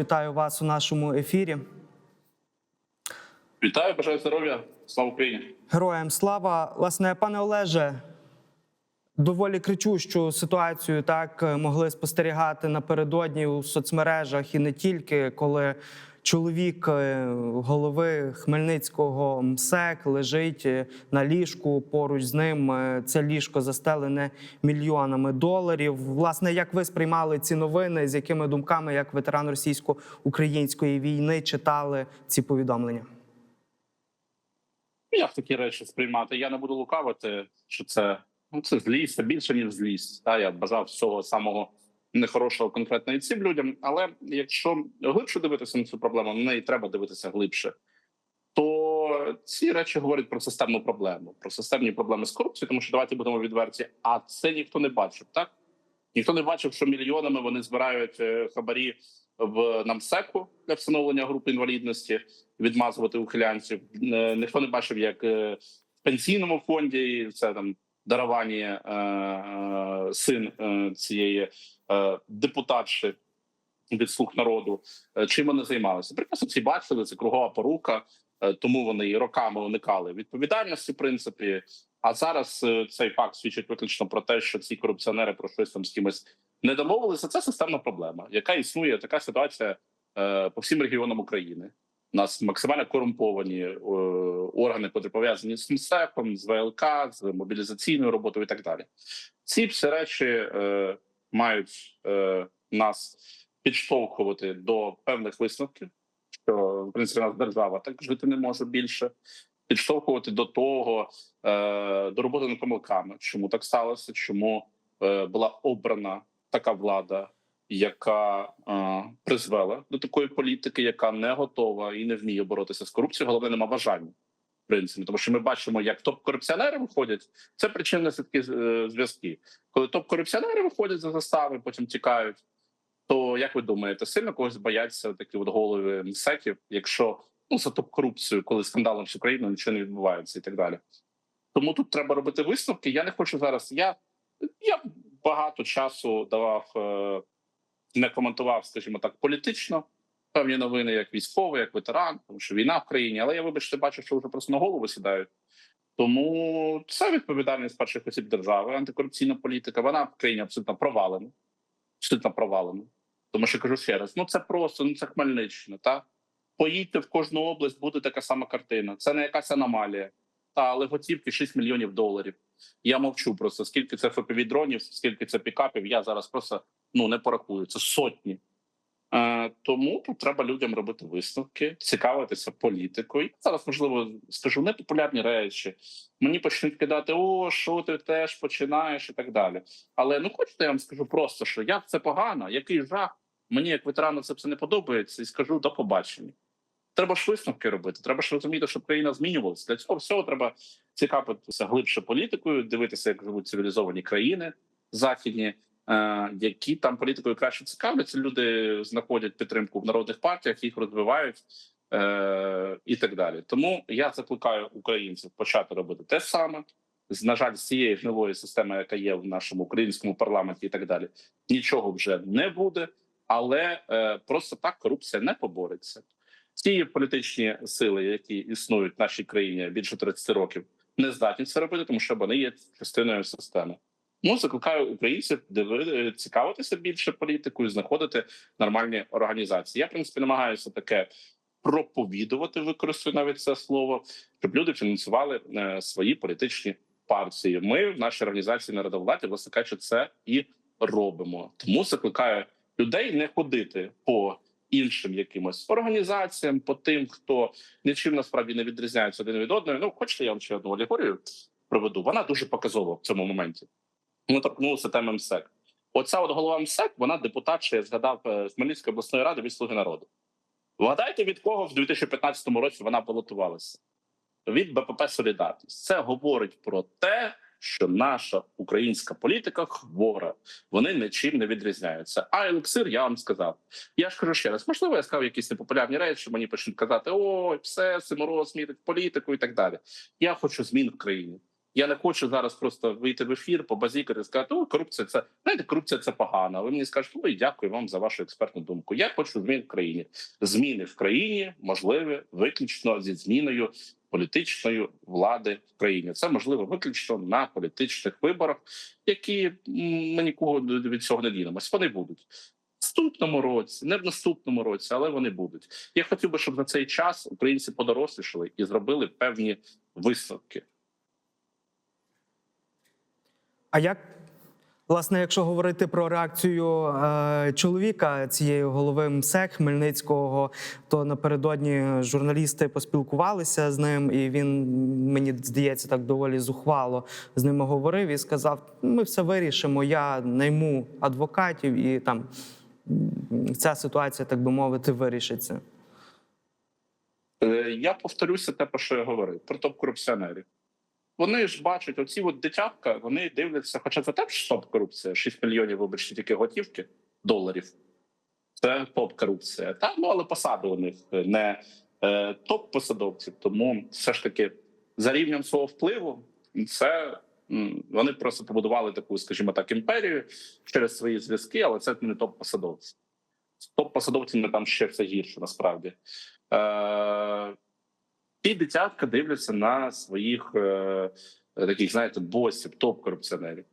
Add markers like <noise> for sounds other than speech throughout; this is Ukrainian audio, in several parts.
Вітаю вас у нашому ефірі. Вітаю, бажаю здоров'я. Слава Україні! Героям слава. Власне, пане Олеже, доволі кричущу ситуацію так е, могли спостерігати напередодні у соцмережах і не тільки, коли чоловік е, голови Хмельницького МСЕК лежить е, на ліжку. Поруч з ним е, це ліжко застелене мільйонами доларів. Власне, як ви сприймали ці новини? З якими думками, як ветеран російсько-української війни, читали ці повідомлення? Як такі речі сприймати? Я не буду лукавити, що це ну це злість, це більше ніж злість. Та я бажав всього самого нехорошого конкретно і цим людям. Але якщо глибше дивитися на цю проблему, на неї треба дивитися глибше. То ці речі говорять про системну проблему, про системні проблеми з корупцією, тому що давайте будемо відверті. А це ніхто не бачив, так ніхто не бачив, що мільйонами вони збирають е, хабарі в намсеку для встановлення групи інвалідності, відмазувати ухилянців. Е, Ніхто не бачив, як е, в пенсійному фонді це там дарування е, син цієї депутатши від слуг народу. Е, Чим вони займалися? Прекрасно всі бачили, це кругова порука, е, тому вони і роками уникали відповідальності, в принципі. А зараз е, цей факт свідчить виключно про те, що ці корупціонери про щось там з кимось не домовилися. Це системна проблема, яка існує. Така ситуація е, по всім регіонам України. У нас максимально корумповані е, органи, котрі пов'язані з МСЕКом, з ВЛК, з мобілізаційною роботою і так далі. Ці всі речі е, мають е, нас підштовхувати до певних висновків, що в принципі нас держава так жити не може більше. Підштовхувати до того е, до роботи над помилками, чому так сталося, чому е, була обрана така влада, яка е, призвела до такої політики, яка не готова і не вміє боротися з корупцією. Головне, нема бажання. Принципі, тому що ми бачимо, як топ-корупціонери виходять. Це причинно слідки е, зв'язки. Коли топ-корупціонери виходять за застави, потім тікають. То як ви думаєте, сильно когось бояться такі от голови МСЕКів, якщо ну за топ-корупцію, коли скандалом з Україною нічого не відбувається, і так далі. Тому тут треба робити висновки. Я не хочу зараз. Я я багато часу давав, е, не коментував, скажімо так, політично певні новини, як військовий, як ветеран, тому що війна в країні. Але я, вибачте, бачу, що вже просто на голову сідають. Тому це відповідальність перших осіб держави, антикорупційна політика. Вона в країні абсолютно провалена. Абсолютно провалена. Тому що кажу ще раз: ну це просто, ну це Хмельниччина. Та поїдьте в кожну область, буде така сама картина. Це не якась аномалія. Та але готівки 6 мільйонів доларів. Я мовчу просто скільки це фпв дронів, скільки це пікапів. Я зараз просто ну не порахую. Це сотні. Е, тому треба людям робити висновки, цікавитися політикою. Зараз можливо скажу непопулярні речі. Мені почнуть кидати: о, що ти теж починаєш, і так далі. Але ну хочете, я вам скажу просто, що як це погано, який жах. Мені як ветерану це все не подобається, і скажу до побачення. Треба ж висновки робити. Треба ж розуміти, щоб країна змінювалася. Для цього всього треба цікавитися глибше політикою, дивитися, як живуть цивілізовані країни західні, які там політикою краще цікавляться. Люди знаходять підтримку в народних партіях, їх розвивають е, і так далі. Тому я закликаю українців почати робити те саме. На жаль, з цієї гнилої системи, яка є в нашому українському парламенті, і так далі, нічого вже не буде. Але е, просто так корупція не побореться. Ці політичні сили, які існують в нашій країні більше 30 років, не здатні це робити, тому що вони є частиною системи. Ну закликаю українців цікавитися більше політикою, знаходити нормальні організації. Я в принципі намагаюся таке проповідувати, використаю навіть це слово, щоб люди фінансували е, свої політичні партії. Ми в нашій організації народовладі, власне кажучи, це і робимо. Тому закликаю людей не ходити по іншим якимось організаціям, по тим, хто нічим насправді не відрізняється один від одного. Ну, хочете, я вам ще одну алегорію проведу. Вона дуже показова в цьому моменті. Ми торкнулися теми МСЕК. Оця от голова МСЕК, вона депутат, що я згадав е, Хмельницької обласної ради від «Слуги народу. Вгадайте, від кого в 2015 році вона балотувалася? Від БПП Солідарність. Це говорить про те, що наша українська політика хвора, вони нічим не відрізняються. А елексир, я вам сказав. Я ж кажу ще раз, можливо, я сказав якісь непопулярні речі. Мені почнуть казати: ой, все, Симороз мірить політику і так далі. Я хочу змін в країні. Я не хочу зараз просто вийти в ефір, побазікати, сказати, о, корупція це знаєте, корупція це погано. Ви мені скажете, ой, дякую вам за вашу експертну думку. Я хочу змін в країні. Зміни в країні можливі виключно зі зміною політичної влади в країні. Це можливо виключно на політичних виборах, які ми нікого від цього не дінемось. Вони будуть. Наступному році, не в наступному році, але вони будуть. Я хотів би, щоб за цей час українці подорослішали і зробили певні висновки. А як, власне, якщо говорити про реакцію е, чоловіка цієї голови МСЕК Хмельницького, то напередодні журналісти поспілкувалися з ним, і він мені здається так доволі зухвало з ними говорив і сказав: ми все вирішимо. Я найму адвокатів, і там ця ситуація, так би мовити, вирішиться. Е, Я повторюся те, про що я говорив про топ-корупціонерів. Вони ж бачать оці от дитятка, вони дивляться, хоча це теж топ-корупція, 6 мільйонів, вибачте, тільки готівки доларів. Це топ-корупція. Та ну але посади у них не е, топ-посадовців. Тому все ж таки за рівнем свого впливу це вони просто побудували таку, скажімо так, імперію через свої зв'язки, але це не топ-посадовці. З топ-посадовцями там ще все гірше насправді. Е, ті дитятка дивляться на своїх е, таких, знаєте, босів, топ-корупціонерів.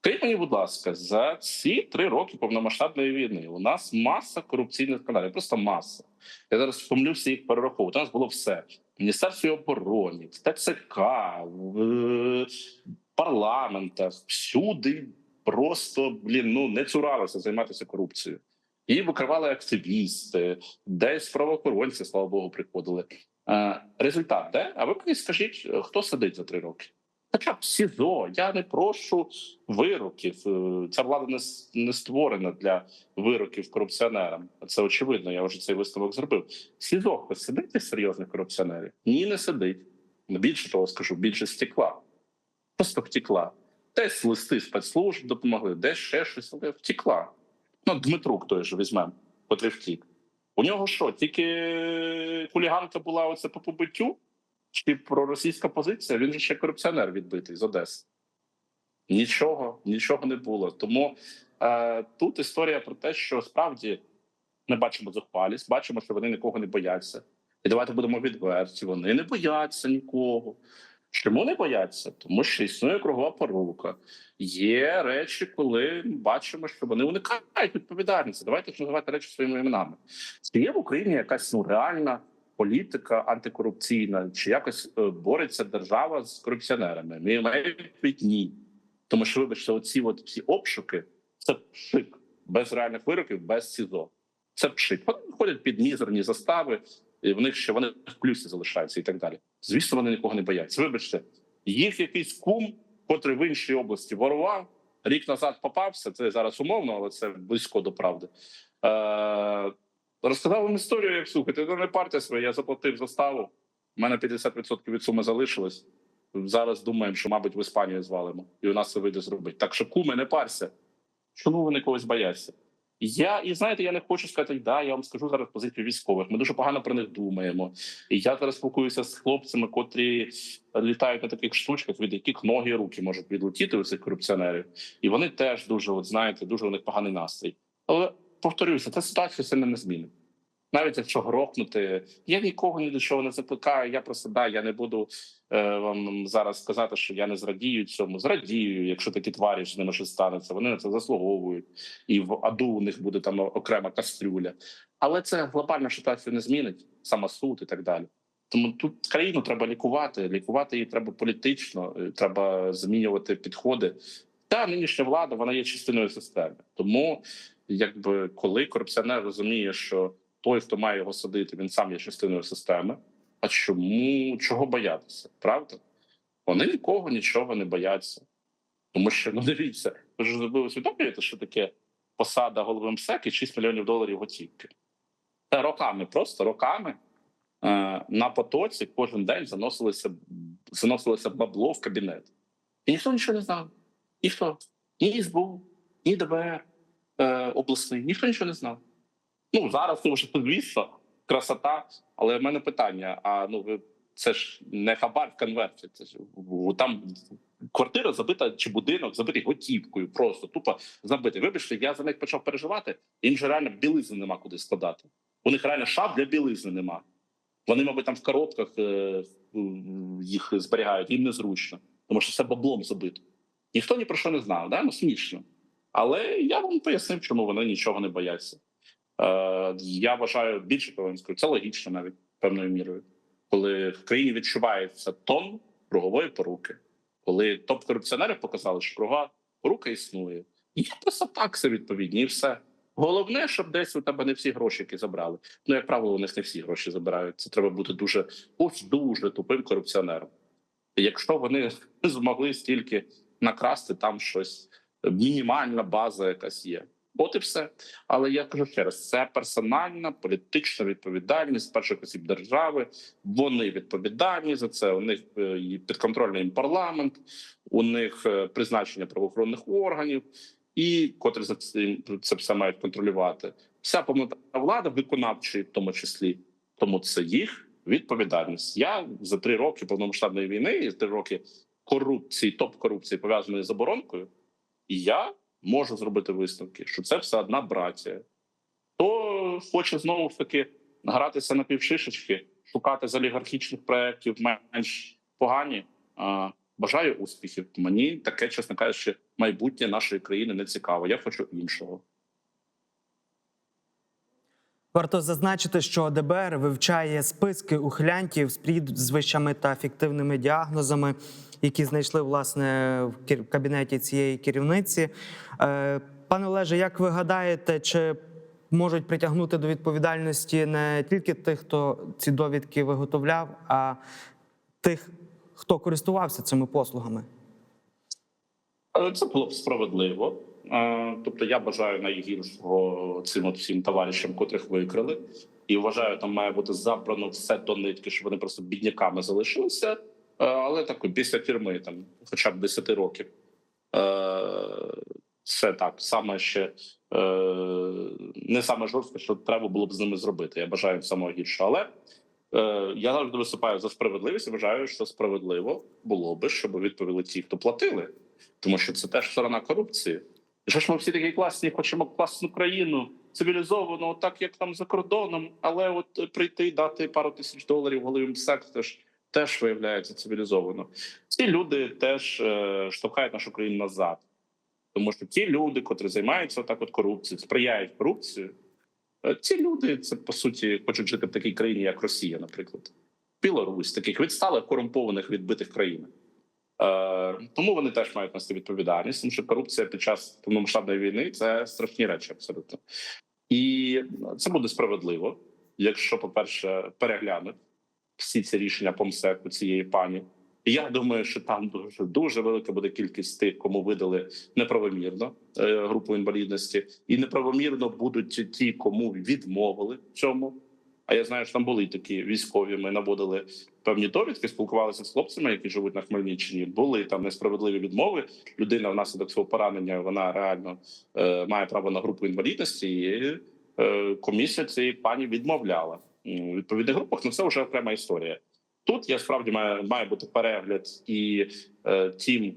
Скажіть мені, будь ласка, за ці три роки повномасштабної війни у нас маса корупційних скандалів, просто маса. Я зараз втомлюся їх перераховувати. У нас було все: в Міністерстві оборони, ТЦК, в е, парламентах, всюди просто блін, ну не цуралося займатися корупцією. Її викривали активісти, десь правоохоронці, слава Богу, приходили. Е, результат, де? А ви мені скажіть, хто сидить за три роки? Хоча б СІЗО. Я не прошу вироків. Е, Ця влада не, не створена для вироків корупціонерам. Це очевидно. Я вже цей висновок зробив. СІЗО хтось сидить із серйозних корупціонерів? Ні, не сидить. Більше того, скажу, більше стекла. Просто втекла. Десь листи спецслужб допомогли, десь ще щось, але втекла. Ну, Дмитрук той же візьмемо, котрий втік. У нього що, тільки хуліганка була оце по побиттю? Чи проросійська позиція? Він же ще корупціонер відбитий з Одеси. Нічого, нічого не було. Тому е, тут історія про те, що справді ми бачимо зухвалість, бачимо, що вони нікого не бояться. І давайте будемо відверті. Вони не бояться нікого. Чому не бояться? Тому що існує кругова порука. Є речі, коли бачимо, що вони уникають відповідальності. Давайте ж називати речі своїми іменами. Чи є в Україні якась ну реальна політика антикорупційна, чи якось е, бореться держава з корупціонерами? Мій відповідь ні. Тому що, вибачте, оці от всі обшуки це пшик без реальних вироків, без СІЗО. Це пшик. Вони ходять під мізерні застави, і в них ще вони в плюсі залишаються і так далі. Звісно, вони нікого не бояться. Вибачте, їх якийсь кум, котрий в іншій області ворував, рік назад попався. Це зараз умовно, але це близько до правди. Е, розказав вам історію, як слухайте, це не партія своя, я заплатив заставу. У мене 50% від суми залишилось. Зараз думаємо, що, мабуть, в Іспанію звалимо, і у нас це вийде зробити. Так що, куми, не парся. Чому вони когось бояться? Я і знаєте, я не хочу сказати, да, я вам скажу зараз позицію військових. Ми дуже погано про них думаємо. І я зараз спілкуюся з хлопцями, котрі літають на таких штучках, від яких ноги і руки можуть відлетіти у цих корупціонерів. І вони теж дуже, от знаєте, дуже у них поганий настрій. Але повторюся, ця ситуація сильно не змінить. Навіть якщо грохнути, я нікого ні до чого не закликаю. Я просто да, я не буду е, вам зараз сказати, що я не зрадію цьому. Зрадію, якщо такі тварі з ними щось станеться. Вони на це заслуговують, і в аду у них буде там окрема кастрюля. Але це глобальну ситуацію не змінить, самосуд і так далі. Тому тут країну треба лікувати. Лікувати її треба політично, е, треба змінювати підходи. Та нинішня влада вона є частиною системи. Тому, якби коли корупціонер розуміє, що той, хто має його садити, він сам є частиною системи. А чому чого боятися? Правда? Вони нікого нічого не бояться. Тому що ну дивіться, ви ж ви усвідомлюєте, що таке посада голови МСЕК і 6 мільйонів доларів готівки. Та роками, просто роками е, на потоці кожен день заносилося, заносилося бабло в кабінет. І ніхто нічого не знав. Ніхто. Ні СБУ, ні ДБР е, обласний, ніхто нічого не знав. Ну зараз ну, вже звісно, красота. Але в мене питання: а ну ви Це ж не хабар в конверті. Це ж там квартира забита чи будинок забитий готівкою. Просто тупо забитий. Вибачте, я за них почав переживати. Їм же реально білизни нема куди складати. У них реально шаф для білизни нема. Вони, мабуть, там в коробках е, їх зберігають, їм незручно, тому що все баблом забито. Ніхто ні про що не знав, да? ну смішно. Але я вам пояснив, чому вони нічого не бояться. Е, я вважаю більше скажу, це логічно навіть певною мірою, коли в країні відчувається тон кругової поруки, коли топ-корупціонери показали, що кругова порука існує. Є просто такси відповідні, і все. Головне, щоб десь у тебе не всі гроші, які забрали. Ну, як правило, у них не всі гроші забирають. Це треба бути дуже ось дуже тупим корупціонером. Якщо вони <laughs> змогли стільки накрасти, там щось мінімальна база якась є. От і все. Але я кажу ще раз: це персональна політична відповідальність перших осіб держави. Вони відповідальні за це. У них е, підконтрольний їм парламент, у них е, призначення правоохоронних органів, і котрі за це, все мають контролювати. Вся повнота влади, виконавчої, в тому числі, тому це їх відповідальність. Я за три роки повномасштабної війни і три роки корупції, топ корупції пов'язаної з оборонкою. І я можу зробити висновки, що це все одна братія. Хто хоче знову ж таки гратися на півшишечки, шукати з олігархічних проєктів менш погані. Бажаю успіхів. Мені таке, чесно кажучи, майбутнє нашої країни не цікаво. Я хочу іншого. Варто зазначити, що ДБР вивчає списки ухилянтів з прізвищами та фіктивними діагнозами, які знайшли власне в кабінеті цієї керівниці. Е, Пане Олеже, як ви гадаєте, чи можуть притягнути до відповідальності не тільки тих, хто ці довідки виготовляв, а тих, хто користувався цими послугами? Це було б справедливо. Е, Тобто, я бажаю найгіршого цим от всім товаришам, котрих викрили, і вважаю, там має бути забрано все до нитки, щоб вони просто бідняками залишилися. Е, Але так після тюрми, там хоча б 10 років. Е, Це так саме ще е, не саме жорстко, що треба було б з ними зробити. Я бажаю самого гіршого. Але я завжди виступаю за справедливість. і Вважаю, що справедливо було би, щоб відповіли ті, хто платили, тому що це теж сторона корупції. І що ж ми всі такі класні, хочемо класну країну, цивілізовану, так як там за кордоном, але от прийти дати пару тисяч доларів голові секс теж, теж виявляється цивілізовано. Ці люди теж е, штовхають нашу країну назад. Тому що ті люди, котрі займаються так от корупцією, сприяють корупцію, е, ці люди це по суті хочуть жити в такій країні, як Росія, наприклад, Білорусь, таких відсталих корумпованих відбитих країн. Е, тому вони теж мають нести відповідальність, тому що корупція під час повномасштабної війни це страшні речі абсолютно. І це буде справедливо, якщо, по-перше, переглянуть всі ці рішення по МСЕКу цієї пані. Я думаю, що там дуже дуже велика буде кількість тих, кому видали неправомірно е, групу інвалідності, і неправомірно будуть ті, кому відмовили в цьому. А я знаю, що там були такі військові. Ми наводили певні довідки, спілкувалися з хлопцями, які живуть на Хмельниччині. Були там несправедливі відмови. Людина внаслідок свого поранення вона реально е, має право на групу інвалідності. І е, комісія цієї пані відмовляла відповідних групах. Ну це вже окрема історія. Тут я справді має, має бути перегляд і е, тим,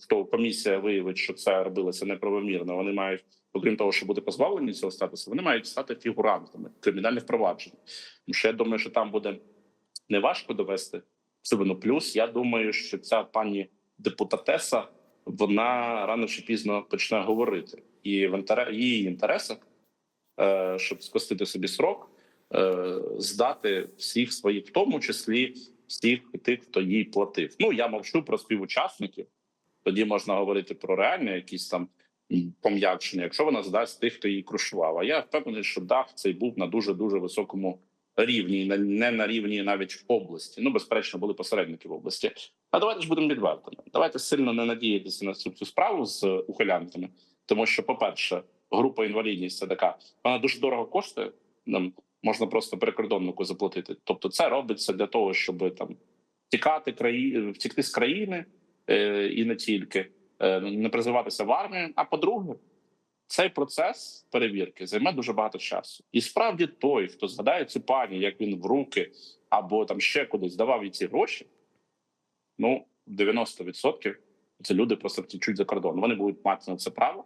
хто комісія виявить, що це робилося неправомірно. Вони мають, окрім того, що бути позбавлені цього статусу, вони мають стати фігурантами кримінальних проваджень. Тому що я думаю, що там буде неважко довести цивину. Плюс я думаю, що ця пані депутатеса вона рано чи пізно почне говорити, і в інтере- її інтересах, е, щоб скостити собі срок, здати всіх своїх, в тому числі всіх тих, хто їй платив. Ну я мовчу про співучасників. Тоді можна говорити про реальні якісь там пом'якшення, якщо вона здасть тих, хто її крушував. А я впевнений, що дах цей був на дуже дуже високому рівні, не на рівні навіть області. Ну, безперечно, були посередники в області. А давайте ж будемо відвертими. Давайте сильно не надіятися на цю, цю справу з ухилянтами, тому що, по-перше, група інвалідність це така, вона дуже дорого коштує. Можна просто перекордоннику заплатити. Тобто, це робиться для того, щоб там тікати краї... втікти з країни е, і не тільки е, не призиватися в армію. А по-друге, цей процес перевірки займе дуже багато часу. І справді той, хто згадає цю пані, як він в руки або там ще кудись давав їй ці гроші, ну 90% це люди просто втічуть за кордон. Вони будуть мати на це право.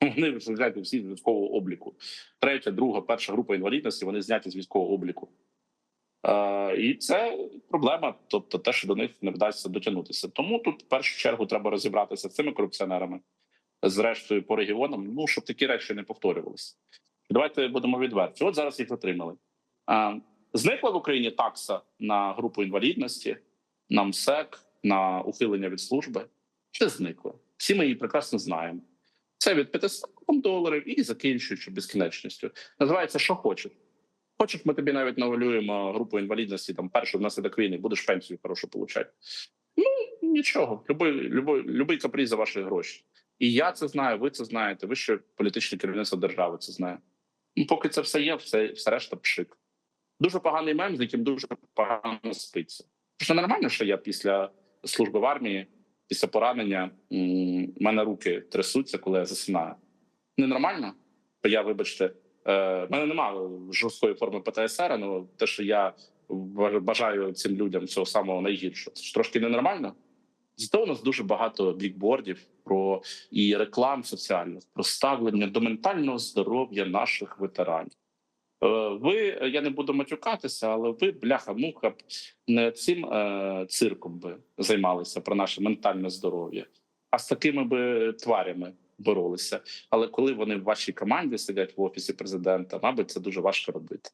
Вони вже зняті всі з військового обліку. Третя, друга, перша група інвалідності вони зняті з військового обліку. Е, і це проблема, тобто те, що до них не вдасться дотягнутися. Тому тут в першу чергу треба розібратися з цими корупціонерами, зрештою по регіонам, ну щоб такі речі не повторювалися. Давайте будемо відверті. От зараз їх затримали. Е, зникла в Україні такса на групу інвалідності, на МСЕК, на ухилення від служби. Чи зникла? Всі ми її прекрасно знаємо. Це від 500 доларів і закінчуючи безкінечністю. Називається що хочеш. Хочеш, ми тобі навіть навалюємо групу інвалідності, там першу внаслідок війни, будеш пенсію хорошу получати. Ну нічого, любий, любий, любий каприз за ваші гроші. І я це знаю, ви це знаєте. Ви ще політичне керівництво держави це знає. Ну, поки це все є, все, все решта пшик. Дуже поганий мем, з яким дуже погано спиться. Що нормально, що я після служби в армії, після поранення, в мене руки трясуться, коли я засинаю. Ненормально? Я, вибачте, е, в мене немає жорсткої форми ПТСР, але те, що я бажаю цим людям цього самого найгіршого, це ж трошки ненормально. Зато у нас дуже багато бікбордів про і реклам соціальних про ставлення до ментального здоров'я наших ветеранів. Е, Ви я не буду матюкатися, але ви, бляха-муха, не цим е, цирком би займалися про наше ментальне здоров'я, а з такими би тварями боролися. Але коли вони в вашій команді сидять в офісі президента, мабуть, це дуже важко робити.